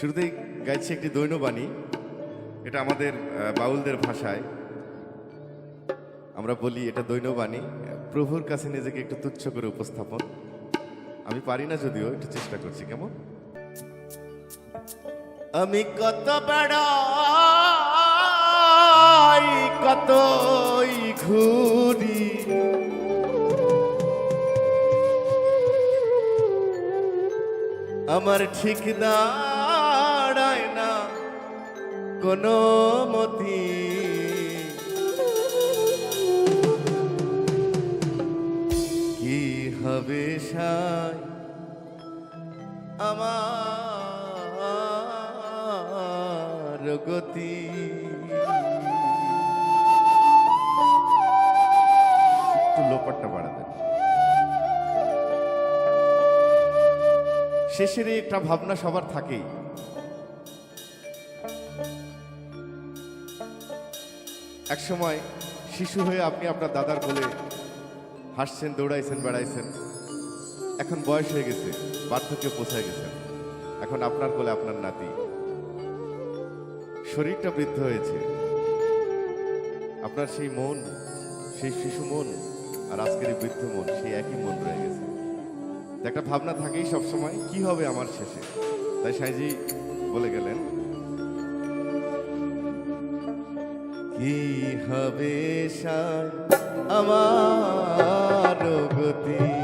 শুরুতেই গাইছি একটি দৈনবাণী। এটা আমাদের বাউলদের ভাষায়। আমরা বলি এটা দৈনবাণী। প্রভুর কাছে নিজেকে একটু তুচ্ছ করে উপস্থাপন। আমি পারি না যদিও, একটু চেষ্টা করছি। কেমন? আমি কত বেড়াই, কতই ঘুরি। আমার ঠিক না কোনো মতি কি হবে সাই আমার গতি? একটু লোপারটা শেষের একটা ভাবনা সবার থাকেই। এক সময় শিশু হয়ে আপনি আপনার দাদার কোলে হাসছেন, দৌড়াইছেন, বেড়াইছেন। এখন বয়স হয়ে গেছে, বার্ধক্যে পৌঁছায় গেছেন। এখন আপনার কোলে আপনার নাতি। শরীরটা বৃদ্ধ হয়েছে। আপনার সেই মন, সেই শিশু মন আর আজকের এই বৃদ্ধ মন, সেই একই মন রয়ে গেছে। একটা ভাবনা থাকেই সবসময়, কি হবে আমার শেষে? তাই সাইজি বলে গেলেন কি হবে আমার গতি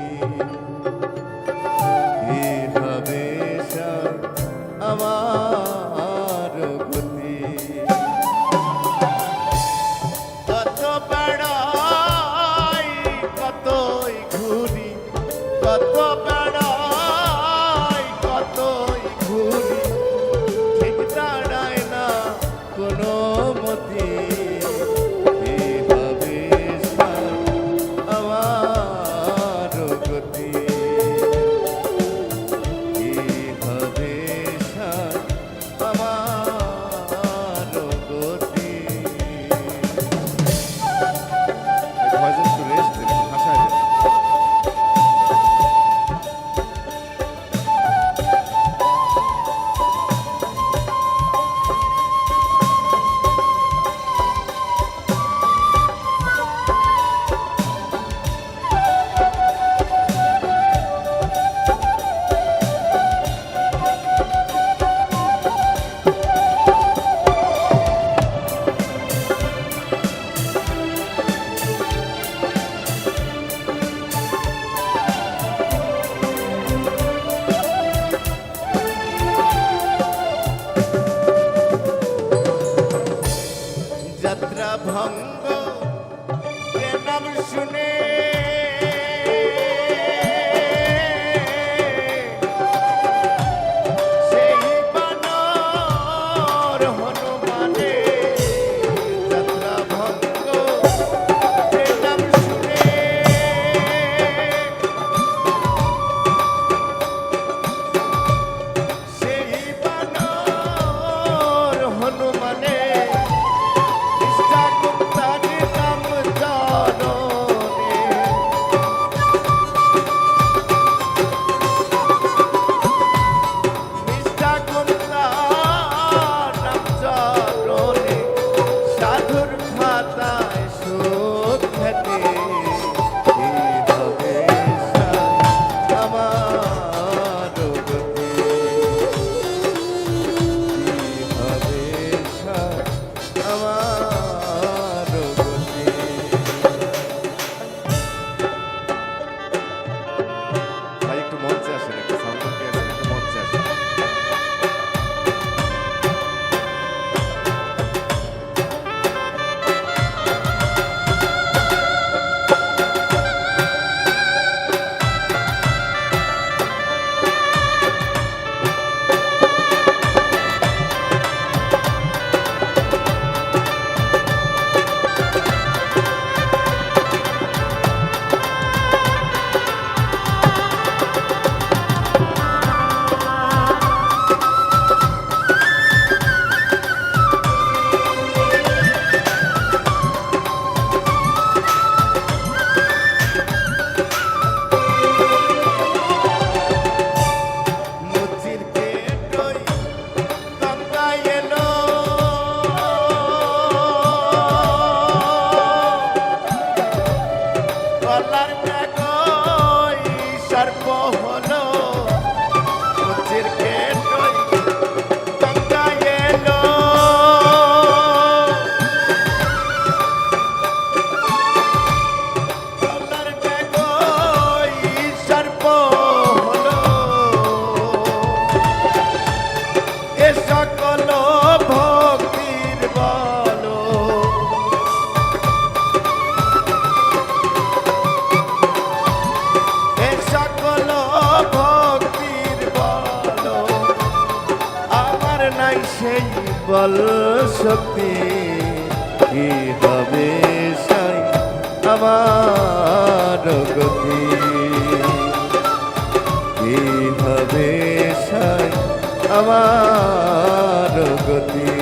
বল শক্তি কি হবে সাই আমার গতি? কি হবে সাই আমার গতি?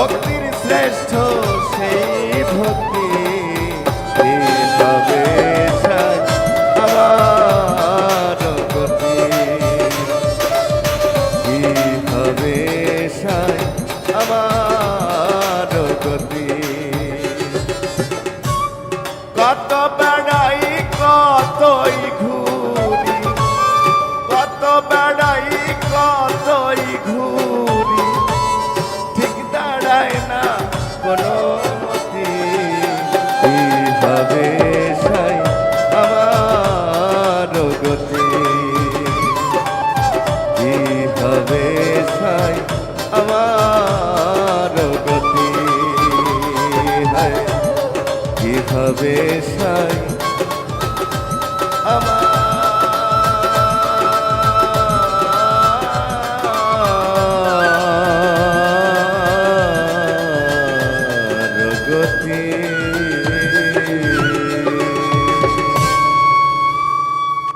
ভক্তির শ্রেষ্ঠ সেই ভক্তি cabeza.